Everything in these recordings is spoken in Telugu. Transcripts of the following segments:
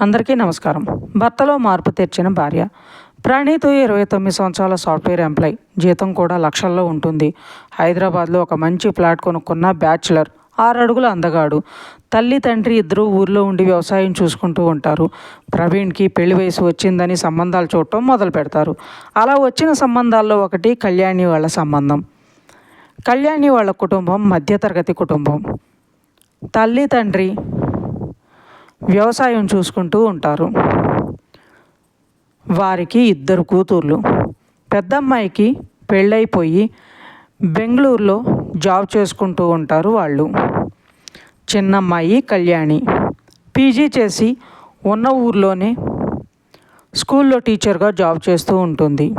అందరికీ నమస్కారం. భర్తలో మార్పు తెచ్చిన భార్య. ప్రణీత్ ఇరవై తొమ్మిది సంవత్సరాల సాఫ్ట్వేర్ ఎంప్లాయ్. జీతం కూడా లక్షల్లో ఉంటుంది. హైదరాబాద్లో ఒక మంచి ఫ్లాట్ కొనుక్కున్న బ్యాచులర్. ఆరు అడుగుల అందగాడు. తల్లి తండ్రి ఇద్దరు ఊర్లో ఉండి వ్యవసాయం చూసుకుంటూ ఉంటారు. ప్రవీణ్కి పెళ్ళి వయసు వచ్చిందని సంబంధాలు చూడటం మొదలు పెడతారు. అలా వచ్చిన సంబంధాల్లో ఒకటి కళ్యాణి వాళ్ళ సంబంధం. కళ్యాణి వాళ్ళ కుటుంబం మధ్యతరగతి కుటుంబం. తల్లి తండ్రి వ్యవసాయం చూసుకుంటూ ఉంటారు. వారికి ఇద్దరు కూతుర్లు. పెద్దమ్మాయికి పెళ్ళైపోయి బెంగళూరులో జాబ్ చేసుకుంటూ ఉంటారు వాళ్ళు. చిన్నమ్మాయి కళ్యాణి. పీజీ చేసి ఉన్న ఊర్లోనే స్కూల్లో టీచర్గా జాబ్ చేస్తూ ఉంటుంది.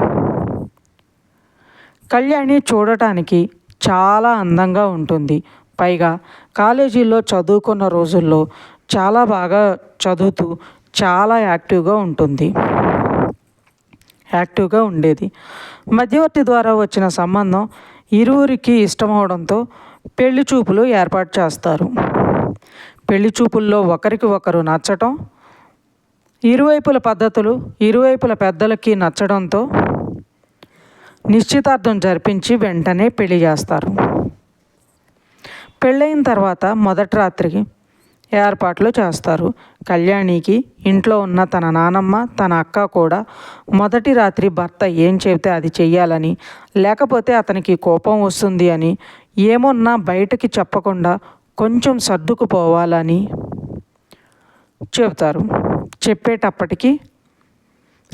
కళ్యాణి చూడటానికి చాలా అందంగా ఉంటుంది. పైగా కాలేజీలో చదువుకున్న రోజుల్లో చాలా బాగా చదువుతూ చాలా యాక్టివ్గా ఉంటుంది. యాక్టివ్గా ఉండేది. మధ్యవర్తి ద్వారా వచ్చిన సంబంధం ఇరువురికి ఇష్టమవడంతో పెళ్ళి చూపులు ఏర్పాటు చేస్తారు. పెళ్ళి చూపుల్లో ఒకరికి ఒకరు నచ్చటం ఇరువైపుల పద్ధతులు ఇరువైపుల పెద్దలకి నచ్చడంతో నిశ్చితార్థం జరిపించి వెంటనే పెళ్ళి చేస్తారు. పెళ్ళైన తర్వాత మొదటి రాత్రికి ఏర్పాట్లు చేస్తారు. కళ్యాణికి ఇంట్లో ఉన్న తన నానమ్మ తన అక్క కూడా మొదటి రాత్రి భర్త ఏం చెబితే అది చెయ్యాలని లేకపోతే అతనికి కోపం వస్తుంది అని ఏమున్నా బయటకి చెప్పకుండా కొంచెం సర్దుకుపోవాలని చెబుతారు. చెప్పేటప్పటికి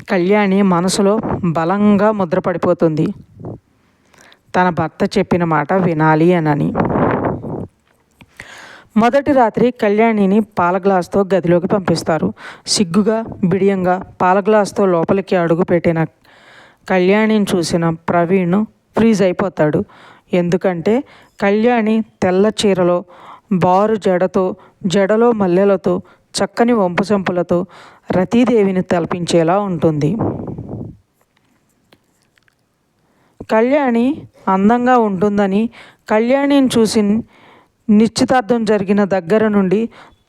కళ్యాణి మనసులో బలంగా ముద్రపడిపోతుంది. తన భర్త చెప్పిన మాట వినాలి అనని. మొదటి రాత్రి కళ్యాణిని పాల గ్లాస్తో గదిలోకి పంపిస్తారు. సిగ్గుగా బిడియంగా పాల గ్లాస్తో లోపలికి అడుగుపెట్టిన కళ్యాణిని చూసిన ప్రవీణ్ ఫ్రీజ్ అయిపోతాడు. ఎందుకంటే కళ్యాణి తెల్ల చీరలో బారు జడతో జడలో మల్లెలతో చక్కని వంపుసంపులతో రతీదేవిని తలపించేలా ఉంటుంది. కళ్యాణి అందంగా ఉంటుందని కళ్యాణిని చూసి నిశ్చితార్థం జరిగిన దగ్గర నుండి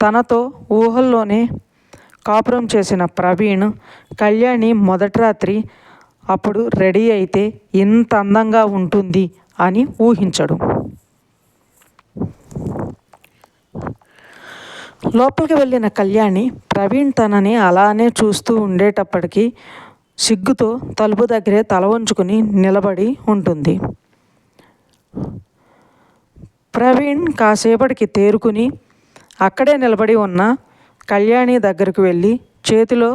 తనతో ఊహల్లోనే కాపురం చేసిన ప్రవీణ్ కళ్యాణి మొదటి రాత్రి అప్పుడు రెడీ అయితే ఇంత అందంగా ఉంటుంది అని ఊహించడు. లోపలికి వెళ్ళిన కళ్యాణి ప్రవీణ్ తనని అలానే చూస్తూ ఉండేటప్పటికీ సిగ్గుతో తలుపు దగ్గరే తల వంచుకుని నిలబడి ఉంటుంది. ప్రవీణ్ కాసేపటికి తేరుకుని అక్కడే నిలబడి ఉన్న కళ్యాణి దగ్గరకు వెళ్ళి చేతిలో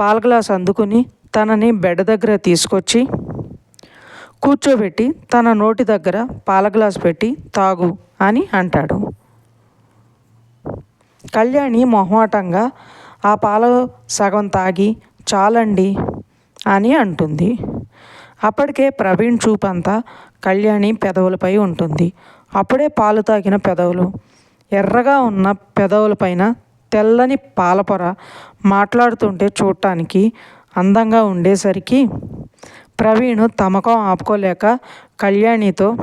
పాల గ్లాస్ అందుకుని తనని బెడ్ దగ్గర తీసుకొచ్చి కూర్చోబెట్టి తన నోటి దగ్గర పాల గ్లాస్ పెట్టి తాగు అని అంటాడు. కళ్యాణి మొహమాటంగా ఆ పాల సగం తాగి చాలండి అని అంటుంది. అప్పటికే ప్రవీణ్ చూపంతా కళ్యాణి పెదవులపై ఉంటుంది. అప్పుడే పాలు తాగిన పెదవులు. ఎర్రగా ఉన్న పెదవులపైన తెల్లని పాలపొర మాట్లాడుతుంటే చూడటానికి అందంగా ఉండేసరికి ప్రవీణ్ తమకం ఆపుకోలేక కళ్యాణితో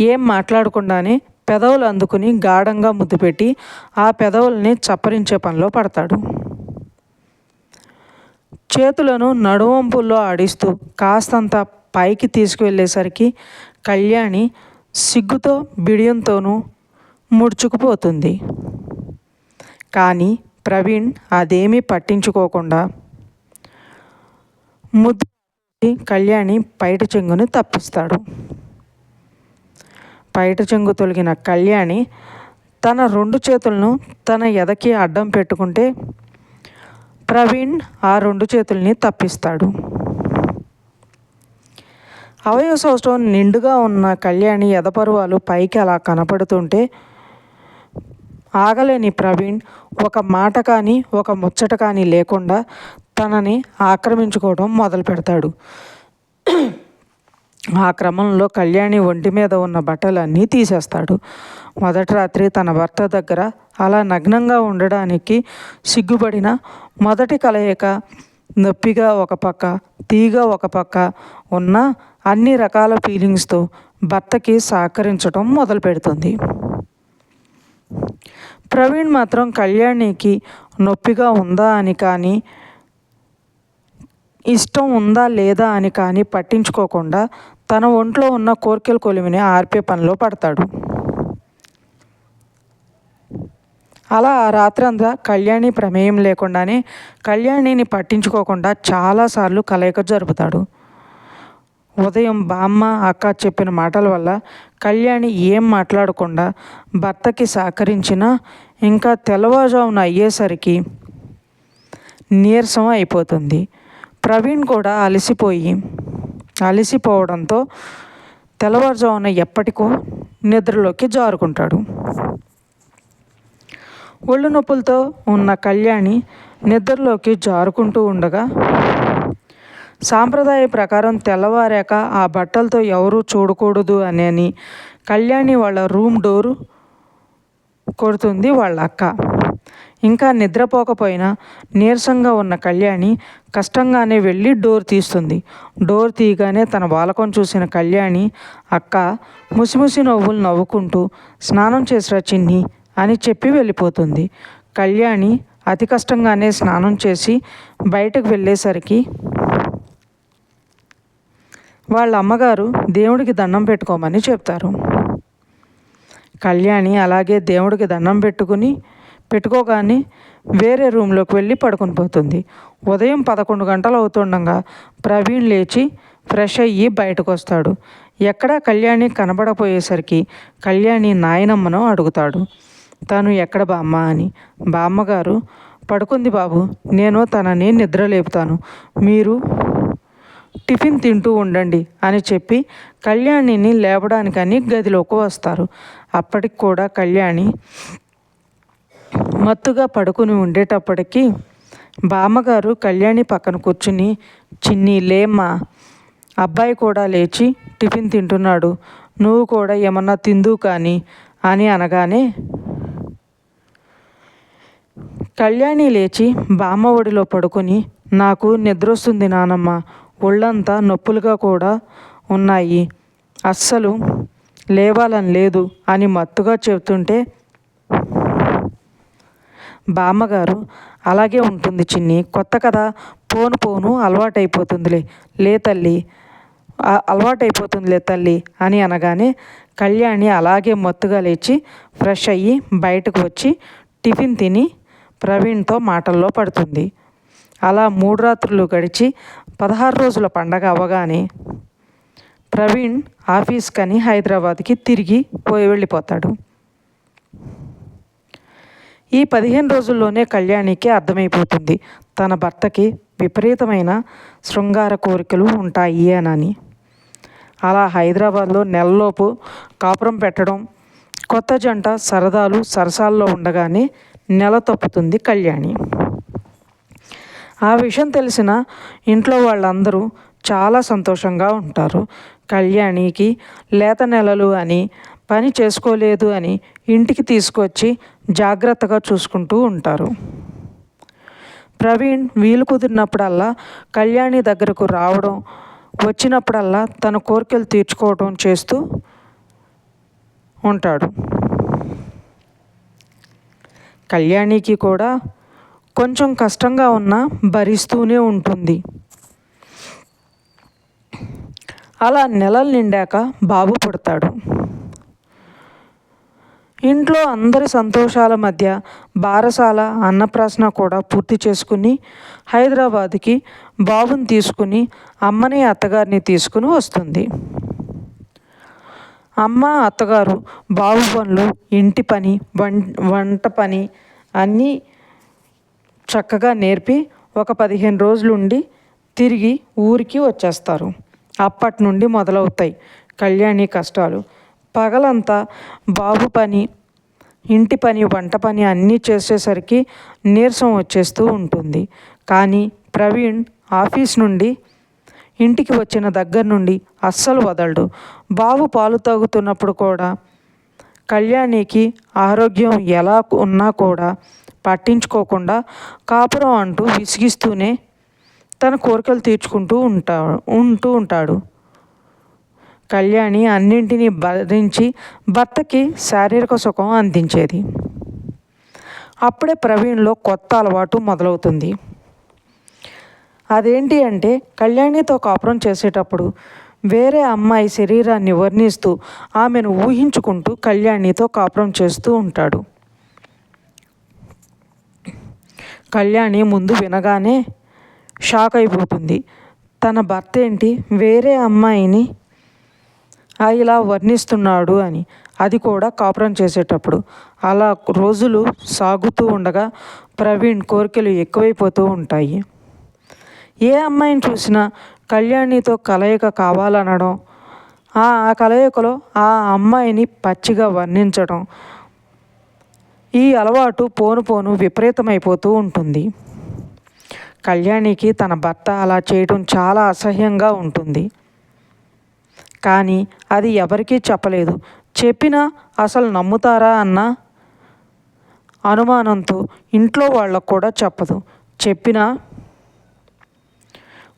ఏం మాట్లాడకుండానే పెదవులు అందుకుని గాఢంగా ముద్దు పెట్టి ఆ పెదవుల్ని చప్పరించే పనిలో పడతాడు. చేతులను నడువంపుల్లో ఆడిస్తూ కాస్తంత పైకి తీసుకువెళ్ళేసరికి కళ్యాణి సిగ్గుతో బిడియంతోనూ ముడుచుకుపోతుంది. కానీ ప్రవీణ్ అదేమీ పట్టించుకోకుండా ముద్దు కళ్యాణి పైట చెంగుని తప్పిస్తాడు. పైట చెంగు తొలగిన కళ్యాణి తన రెండు చేతులను తన ఎదకి అడ్డం పెట్టుకుంటే ప్రవీణ్ ఆ రెండు చేతుల్ని తప్పిస్తాడు. అవయవ సంవత్సరం నిండుగా ఉన్న కళ్యాణి ఎదపరువాలు పైకి అలా కనపడుతుంటే ఆగలేని ప్రవీణ్ ఒక మాట కానీ ఒక ముచ్చట కానీ లేకుండా తనని ఆక్రమించుకోవడం మొదలు పెడతాడు ఆ క్రమంలో కళ్యాణి ఒంటి మీద ఉన్న బట్టలన్నీ తీసేస్తాడు. మొదటి రాత్రి తన భర్త దగ్గర అలా నగ్నంగా ఉండడానికి సిగ్గుపడిన మొదటి కలయిక నొప్పిగా ఒక పక్క తీగా ఒక పక్క ఉన్న అన్ని రకాల ఫీలింగ్స్తో భర్తకి సహకరించడం మొదలు పెడుతుంది ప్రవీణ్ మాత్రం కళ్యాణికి నొప్పిగా ఉందా అని కానీ ఇష్టం ఉందా లేదా అని కానీ పట్టించుకోకుండా తన ఒంట్లో ఉన్న కోర్కెల కొలిమిని ఆర్పే పనిలో పడతాడు. అలా ఆ రాత్రంతా కళ్యాణి ప్రమేయం లేకుండానే కళ్యాణిని పట్టించుకోకుండా చాలాసార్లు కలయిక జరుపుతాడు. ఉదయం బామ్మ అక్క చెప్పిన మాటల వల్ల కళ్యాణి ఏం మాట్లాడకుండా భర్తకి సహకరించినా ఇంకా తెల్లవారుజామున అయ్యేసరికి నీరసం అయిపోతుంది. ప్రవీణ్ కూడా అలసిపోయి అలసిపోవడంతో తెల్లవారుజామున ఎప్పటికో నిద్రలోకి జారుకుంటాడు. ఒళ్ళు నొప్పులతో ఉన్న కళ్యాణి నిద్రలోకి జారుకుంటూ ఉండగా సాంప్రదాయ ప్రకారం తెల్లవారాక ఆ బట్టలతో ఎవరూ చూడకూడదు అని కళ్యాణి వాళ్ళ రూమ్ డోరు కొడుతుంది వాళ్ళ అక్క. ఇంకా నిద్రపోకపోయినా నీరసంగా ఉన్న కళ్యాణి కష్టంగానే వెళ్ళి డోర్ తీస్తుంది. డోర్ తీయగానే తన బాలకం చూసిన కళ్యాణి అక్క ముసిముసి నవ్వులు నవ్వుకుంటూ స్నానం చేసిరా చిన్ని అని చెప్పి వెళ్ళిపోతుంది. కళ్యాణి అతి కష్టంగానే స్నానం చేసి బయటకు వెళ్ళేసరికి వాళ్ళ అమ్మగారు దేవుడికి దండం పెట్టుకోమని చెప్తారు. కళ్యాణి అలాగే దేవుడికి దండం పెట్టుకుని పెట్టుకోగానే వేరే రూమ్లోకి వెళ్ళి పడుకొని పోతుంది. ఉదయం పదకొండు గంటలు అవుతుండగా ప్రవీణ్ లేచి ఫ్రెష్ అయ్యి బయటకు వస్తాడు. ఎక్కడా కళ్యాణి కనబడపోయేసరికి కళ్యాణి నాయనమ్మను అడుగుతాడు. తను ఎక్కడ బామ్మ అని. బామ్మగారు పడుకుంది బాబు నేను తనని నిద్ర లేపుతాను మీరు? టిఫిన్ తింటూ ఉండండి అని చెప్పి కళ్యాణిని లేపడానికని గదిలోకి వస్తారు. అప్పటికి కూడా కళ్యాణి మత్తుగా పడుకుని ఉండేటప్పటికీ బామ్మగారు కళ్యాణి పక్కన కూర్చుని చిన్ని లేమ్మా అబ్బాయి కూడా లేచి టిఫిన్ తింటున్నాడు. నువ్వు కూడా ఏమన్నా తిందు కానీ అని అనగానే కళ్యాణి లేచి బామ్మ ఒడిలో పడుకొని నాకు నిద్రొస్తుంది నానమ్మ ఒళ్ళంతా నొప్పులుగా కూడా ఉన్నాయి. అస్సలు లేవాలని లేదు అని మత్తుగా చెబుతుంటే బామ్మగారు అలాగే ఉంటుంది చిన్ని కొత్త కదా పోను పోను అలవాటైపోతుందిలే లే తల్లి అలవాటైపోతుందిలే తల్లి అని అనగానే కళ్యాణి అలాగే మత్తుగా లేచి ఫ్రెష్ అయ్యి బయటకు వచ్చి టిఫిన్ తిని ప్రవీణ్తో మాటల్లో పడుతుంది. అలా మూడు రాత్రులు గడిచి పదహారు రోజుల పండగ అవ్వగానే ప్రవీణ్ ఆఫీస్కని హైదరాబాద్కి తిరిగి పోయి వెళ్ళిపోతాడు. ఈ పదిహేను రోజుల్లోనే కళ్యాణికి అర్థమైపోతుంది. తన భర్తకి విపరీతమైన శృంగార కోరికలు ఉంటాయి అని అలా హైదరాబాద్లో నెలలోపు కాపురం పెట్టడం కొత్త జంట సరదాలు సరసాల్లో ఉండగానే నెల తప్పుతుంది కళ్యాణి. ఆ విషయం తెలిసిన ఇంట్లో వాళ్ళందరూ చాలా సంతోషంగా ఉంటారు. కళ్యాణికి లేత నెలలు అని పని చేసుకోలేదు అని ఇంటికి తీసుకొచ్చి జాగ్రత్తగా చూసుకుంటూ ఉంటారు. ప్రవీణ్ వీలు కుదిరినప్పుడల్లా కళ్యాణి దగ్గరకు రావడం వచ్చినప్పుడల్లా తన కోరికలు తీర్చుకోవడం చేస్తూ ఉంటాడు. కళ్యాణికి కూడా కొంచెం కష్టంగా ఉన్నా భరిస్తూనే ఉంటుంది. అలా నెలలు నిండాక బాబు పుడతాడు. ఇంట్లో అందరి సంతోషాల మధ్య బారసాల అన్నప్రాసన కూడా పూర్తి చేసుకుని హైదరాబాద్కి బాబుని తీసుకుని అమ్మని అత్తగారిని తీసుకుని వస్తుంది. అమ్మ అత్తగారు బాబు పనులు ఇంటి పని వం వంట పని అన్నీ చక్కగా నేర్పి ఒక పదిహేను రోజులు ఉండి తిరిగి ఊరికి వచ్చేస్తారు. అప్పటి నుండి మొదలవుతాయి కళ్యాణి కష్టాలు. పగలంతా బాబు పని ఇంటి పని వంట పని అన్నీ చేసేసరికి నీరసం వచ్చేస్తూ ఉంటుంది. కానీ ప్రవీణ్ ఆఫీస్ నుండి ఇంటికి వచ్చిన దగ్గర నుండి అస్సలు వదలడు. బాబు పాలు తాగుతున్నప్పుడు కూడా కళ్యాణికి ఆరోగ్యం ఎలా ఉన్నా కూడా పట్టించుకోకుండా కాపురం అంటూ విసిగిస్తూనే తన కోరికలు తీర్చుకుంటూ ఉంటా ఉంటూ ఉంటాడు. కళ్యాణి అన్నింటినీ భరించి భర్తకి శారీరక సుఖం అందించేది. అప్పుడే ప్రవీణ్లో కొత్త అలవాటు మొదలవుతుంది. అదేంటి అంటే కళ్యాణితో కాపురం చేసేటప్పుడు వేరే అమ్మాయి శరీరాన్ని వర్ణిస్తూ ఆమెను ఊహించుకుంటూ కళ్యాణితో కాపురం చేస్తూ ఉంటాడు. కళ్యాణి ముందు వినగానే షాక్ అయిపోతుంది తన భర్త ఏంటి వేరే అమ్మాయిని? ఇలా వర్ణిస్తున్నాడు అని. అది కూడా కాపురం చేసేటప్పుడు. అలా రోజులు సాగుతూ ఉండగా ప్రవీణ్ కోరికలు ఎక్కువైపోతూ ఉంటాయి. ఏ అమ్మాయిని చూసినా కళ్యాణితో కలయిక కావాలనడం ఆ కలయికలో ఆ అమ్మాయిని పచ్చిగా వర్ణించడం ఈ అలవాటు పోను పోను విపరీతమైపోతూ ఉంటుంది. కళ్యాణికి తన భర్త అలా చేయడం చాలా అసహ్యంగా ఉంటుంది. కానీ అది ఎవరికీ చెప్పలేదు. చెప్పినా అసలు నమ్ముతారా అన్న అనుమానంతో ఇంట్లో వాళ్ళకు కూడా చెప్పదు. చెప్పినా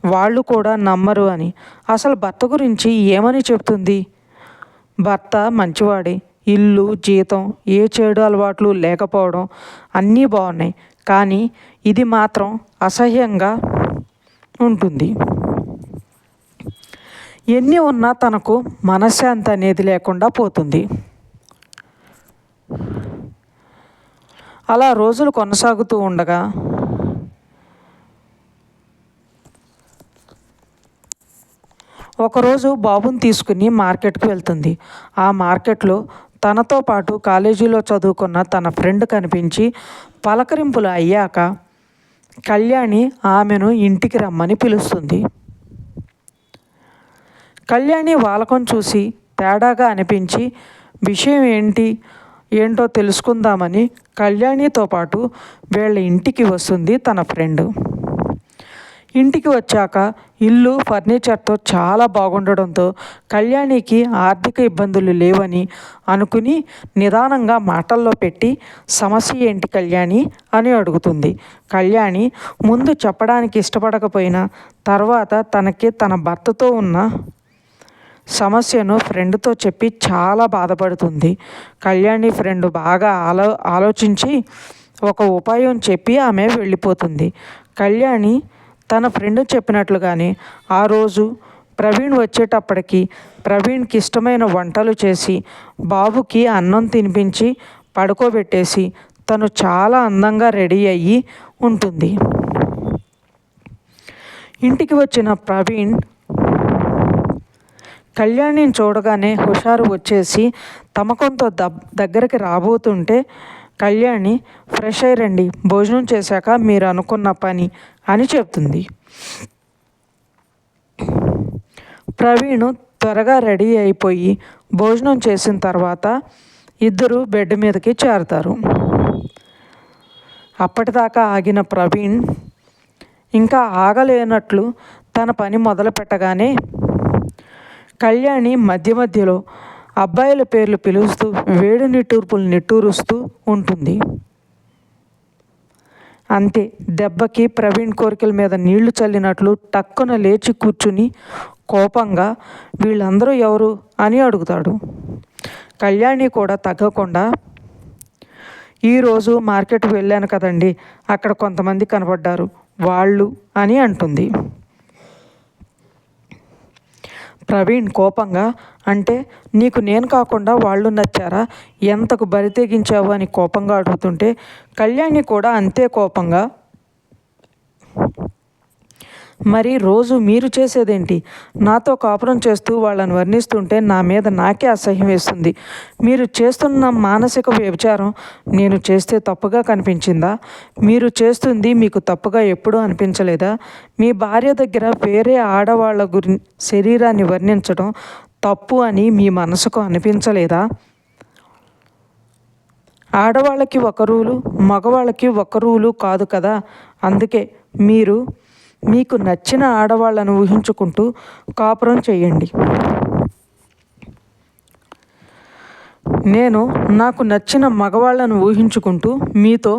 వాళ్ళు కూడా నమ్మరు అని. అసలు భర్త గురించి ఏమని చెప్తుంది? భర్త మంచివాడే. ఇల్లు జీతం ఏ చెడు అలవాట్లు లేకపోవడం అన్నీ బాగున్నాయి. కానీ ఇది మాత్రం అసహ్యంగా ఉంటుంది. ఎన్ని ఉన్నా తనకు మనశ్శాంతి అనేది లేకుండా పోతుంది. అలా రోజులు కొనసాగుతూ ఉండగా ఒకరోజు బాబుని తీసుకుని మార్కెట్కి వెళ్తుంది. ఆ మార్కెట్లో తనతో పాటు కాలేజీలో చదువుకున్న తన ఫ్రెండ్ కనిపించి పలకరింపులు అయ్యాక కళ్యాణి ఆమెను ఇంటికి రమ్మని పిలుస్తుంది. కళ్యాణి వాలకం చూసి తేడాగా అనిపించి విషయం ఏంటి? ఏంటో తెలుసుకుందామని కళ్యాణితో పాటు వీళ్ళ ఇంటికి వస్తుంది తన ఫ్రెండ్. ఇంటికి వచ్చాక ఇల్లు ఫర్నిచర్తో చాలా బాగుండడంతో కళ్యాణికి ఆర్థిక ఇబ్బందులు లేవని అనుకుని నిదానంగా మాటల్లో పెట్టి సమస్య ఏంటి కళ్యాణి? అని అడుగుతుంది. కళ్యాణి ముందు చెప్పడానికి ఇష్టపడకపోయినా తర్వాత తనకి తన భర్తతో ఉన్న సమస్యను ఫ్రెండ్తో చెప్పి చాలా బాధపడుతుంది. కళ్యాణి ఫ్రెండ్ బాగా ఆలో ఆలోచించి ఒక ఉపాయం చెప్పి ఆమె వెళ్ళిపోతుంది. కళ్యాణి తన ఫ్రెండ్ చెప్పినట్లుగానే ఆ రోజు ప్రవీణ్ వచ్చేటప్పటికి ప్రవీణ్కి ఇష్టమైన వంటలు చేసి బాబుకి అన్నం తినిపించి పడుకోబెట్టేసి తను చాలా అందంగా రెడీ అయ్యి ఉంటుంది. ఇంటికి వచ్చిన ప్రవీణ్ కళ్యాణిని చూడగానే హుషారు వచ్చేసి తమకంతో దగ్గరికి రాబోతుంటే కళ్యాణి ఫ్రెష్ అయ్యండి భోజనం చేశాక మీరు అనుకున్న పని అని చెప్తుంది. ప్రవీణ్ త్వరగా రెడీ అయిపోయి భోజనం చేసిన తర్వాత ఇద్దరు బెడ్ మీదకి చేరతారు. అప్పటిదాకా ఆగిన ప్రవీణ్ ఇంకా ఆగలేనట్లు తన పని మొదలు పెట్టగానే కళ్యాణి మధ్య మధ్యలో అబ్బాయిల పేర్లు పిలుస్తూ వేడి నిట్టూర్పులు నిట్టూరుస్తూ ఉంటుంది. అంతే దెబ్బకి ప్రవీణ్ కోరికల మీద నీళ్ళు చల్లినట్లు టక్కున లేచి కూర్చుని కోపంగా వీళ్ళందరూ ఎవరు? అని అడుగుతాడు. కళ్యాణి కూడా తగ్గకుండా ఈరోజు మార్కెట్కి వెళ్ళాను కదండి అక్కడ కొంతమంది కనబడ్డారు వాళ్ళు అని అంటుంది. ప్రవీణ్ కోపంగా అంటే నీకు నేను కాకుండా వాళ్ళు నచ్చారా? ఎంతకు బరి తెగించావు అని కోపంగా అడుగుతుంటే కళ్యాణి కూడా అంతే కోపంగా మరి రోజు మీరు చేసేదేంటి? నాతో కాపురం చేస్తూ వాళ్ళని వర్ణిస్తుంటే నా మీద నాకే అసహ్యం వేస్తుంది. మీరు చేస్తున్న మానసిక వ్యభిచారం నేను చేస్తే తప్పుగా కనిపించిందా? మీరు చేస్తుంది మీకు తప్పుగా ఎప్పుడూ అనిపించలేదా? మీ భార్య దగ్గర వేరే ఆడవాళ్ళ గురి శరీరాన్ని వర్ణించడం తప్పు అని మీ మనసుకు అనిపించలేదా? ఆడవాళ్ళకి ఒక రూలు మగవాళ్ళకి ఒక రూలు కాదు కదా? అందుకే మీరు మీకు నచ్చిన ఆడవాళ్ళను ఊహించుకుంటూ కాపురం చేయండి. నేను నాకు నచ్చిన మగవాళ్ళను ఊహించుకుంటూ మీతో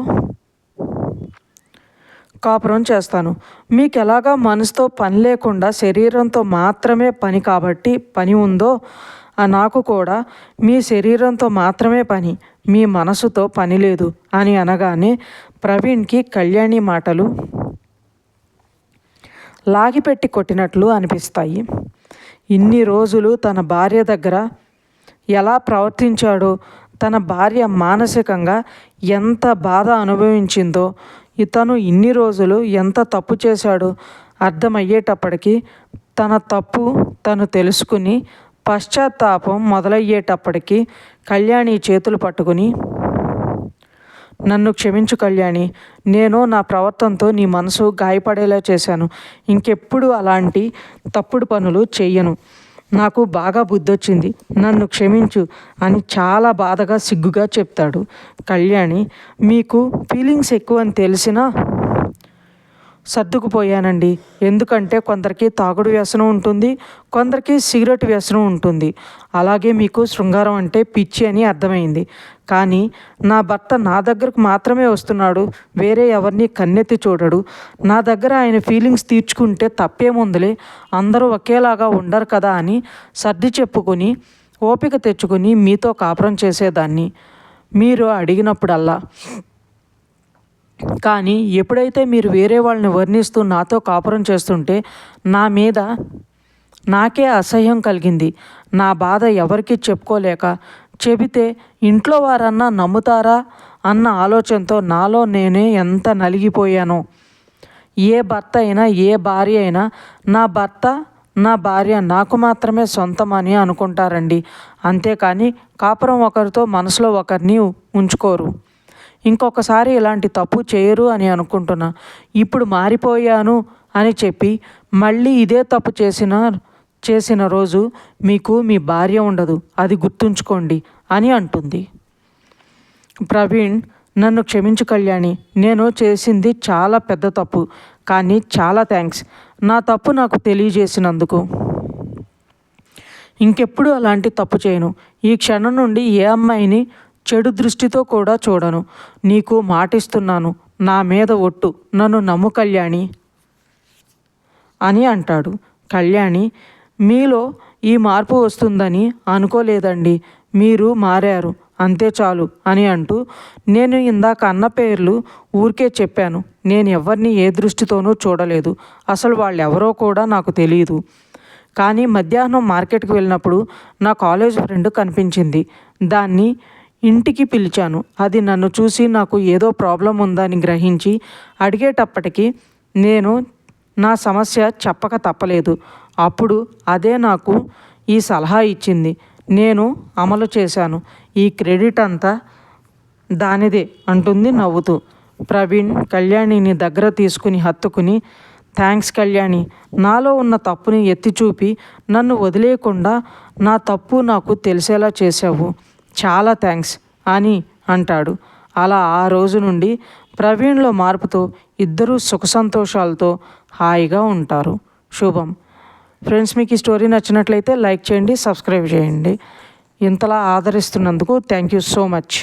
కాపురం చేస్తాను. మీకు ఎలాగా మనసుతో పని లేకుండా శరీరంతో మాత్రమే పని కాబట్టి పని ఉందో నాకు కూడా మీ శరీరంతో మాత్రమే పని మీ మనసుతో పని లేదు అని అనగానే ప్రవీణ్కి కళ్యాణి మాటలు లాగిపెట్టి కొట్టినట్లు అనిపిస్తాయి. ఇన్ని రోజులు తన భార్య దగ్గర ఎలా ప్రవర్తించాడో తన భార్య మానసికంగా ఎంత బాధ అనుభవించిందో ఇతను ఇన్ని రోజులు ఎంత తప్పు చేశాడో అర్థమయ్యేటప్పటికి తన తప్పు తను తెలుసుకుని పశ్చాత్తాపం మొదలయ్యేటప్పటికి కళ్యాణి చేతులు పట్టుకుని నన్ను క్షమించు కళ్యాణి. నేను నా ప్రవర్తనతో నీ మనసు గాయపడేలా చేశాను. ఇంకెప్పుడు అలాంటి తప్పుడు పనులు చెయ్యను. నాకు బాగా బుద్ధొచ్చింది. నన్ను క్షమించు అని చాలా బాధగా సిగ్గుగా చెప్తాడు కళ్యాణి. మీకు ఫీలింగ్స్ ఎక్కువ అని తెలిసినా సర్దుకుపోయానండి. ఎందుకంటే కొందరికి తాగుడు వ్యసనం ఉంటుంది కొందరికి సిగరెట్ వ్యసనం ఉంటుంది. అలాగే మీకు శృంగారం అంటే పిచ్చి అని అర్థమైంది. కానీ నా భర్త నా దగ్గరకు మాత్రమే వస్తున్నాడు వేరే ఎవరిని కన్నెత్తి చూడడు. నా దగ్గర ఆయన ఫీలింగ్స్ తీర్చుకుంటే తప్పేముందులే అందరూ ఒకేలాగా ఉండరు కదా అని సర్ది చెప్పుకొని ఓపిక తెచ్చుకొని మీతో కాపురం చేసేదాన్ని. మీరు అడిగినప్పుడల్లా కానీ ఎప్పుడైతే మీరు వేరే వాళ్ళని వర్ణిస్తూ నాతో కాపురం చేస్తుంటే నా మీద నాకే అసహ్యం కలిగింది. నా బాధ ఎవరికి చెప్పుకోలేక చెబితే ఇంట్లో వారన్నా నమ్ముతారా అన్న ఆలోచనతో నాలో నేనే ఎంత నలిగిపోయానో. ఏ భర్త అయినా ఏ భార్య అయినా నా భర్త నా భార్య నాకు మాత్రమే సొంతం అని అనుకుంటారండి. అంతేకాని కాపురం ఒకరితో మనసులో ఒకరిని ఉంచుకోరు. ఇంకొకసారి ఇలాంటి తప్పు చేయరు అని అనుకుంటున్నా. ఇప్పుడు మారిపోయాను అని చెప్పి మళ్ళీ ఇదే తప్పు చేసిన చేసిన రోజు మీకు మీ భార్య ఉండదు. అది గుర్తుంచుకోండి అని అంటుంది. ప్రవీణ్ నన్ను క్షమించు కళ్యాణి. నేను చేసింది చాలా పెద్ద తప్పు. కానీ చాలా థ్యాంక్స్ నా తప్పు నాకు తెలియజేసినందుకు. ఇంకెప్పుడు అలాంటి తప్పు చేయను. ఈ క్షణం నుండి ఏ అమ్మాయిని చెడు దృష్టితో కూడా చూడను. నీకు మాటిస్తున్నాను. నా మీద ఒట్టు. నన్ను నమ్ము కళ్యాణి. అని అంటాడు. కళ్యాణి మీలో ఈ మార్పు వస్తుందని అనుకోలేదండి. మీరు మారారు. అంతే చాలు అని అంటూ నేను ఇందాక అన్న పేర్లు ఊరికే చెప్పాను. నేను ఎవరిని ఏ దృష్టితోనూ చూడలేదు. అసలు వాళ్ళు ఎవరో కూడా నాకు తెలియదు కానీ మధ్యాహ్నం మార్కెట్కి వెళ్ళినప్పుడు నా కాలేజ్ ఫ్రెండ్ కనిపించింది. దాన్ని ఇంటికి పిలిచాను. అది నన్ను చూసి నాకు ఏదో ప్రాబ్లం ఉందని గ్రహించి అడిగేటప్పటికి నేను నా సమస్య చెప్పక తప్పలేదు. అప్పుడు అదే నాకు ఈ సలహా ఇచ్చింది. నేను అమలు చేశాను. ఈ క్రెడిట్ అంతా దానిదే అంటుంది నవ్వుతూ. ప్రవీణ్ కళ్యాణిని దగ్గర తీసుకుని హత్తుకుని థ్యాంక్స్ కళ్యాణి నాలో ఉన్న తప్పుని ఎత్తి చూపి నన్ను వదిలేయకుండా నా తప్పు నాకు తెలిసేలా చేశావు. చాలా థ్యాంక్స్ అని అంటాడు. అలా ఆ రోజు నుండి ప్రవీణ్లో మార్పుతో ఇద్దరూ సుఖ సంతోషాలతో హాయిగా ఉంటారు. శుభం. ఫ్రెండ్స్ మీకు ఈ స్టోరీ నచ్చినట్లయితే లైక్ చేయండి సబ్స్క్రైబ్ చేయండి. ఇంతలా ఆదరిస్తున్నందుకు థ్యాంక్ యూ సో మచ్.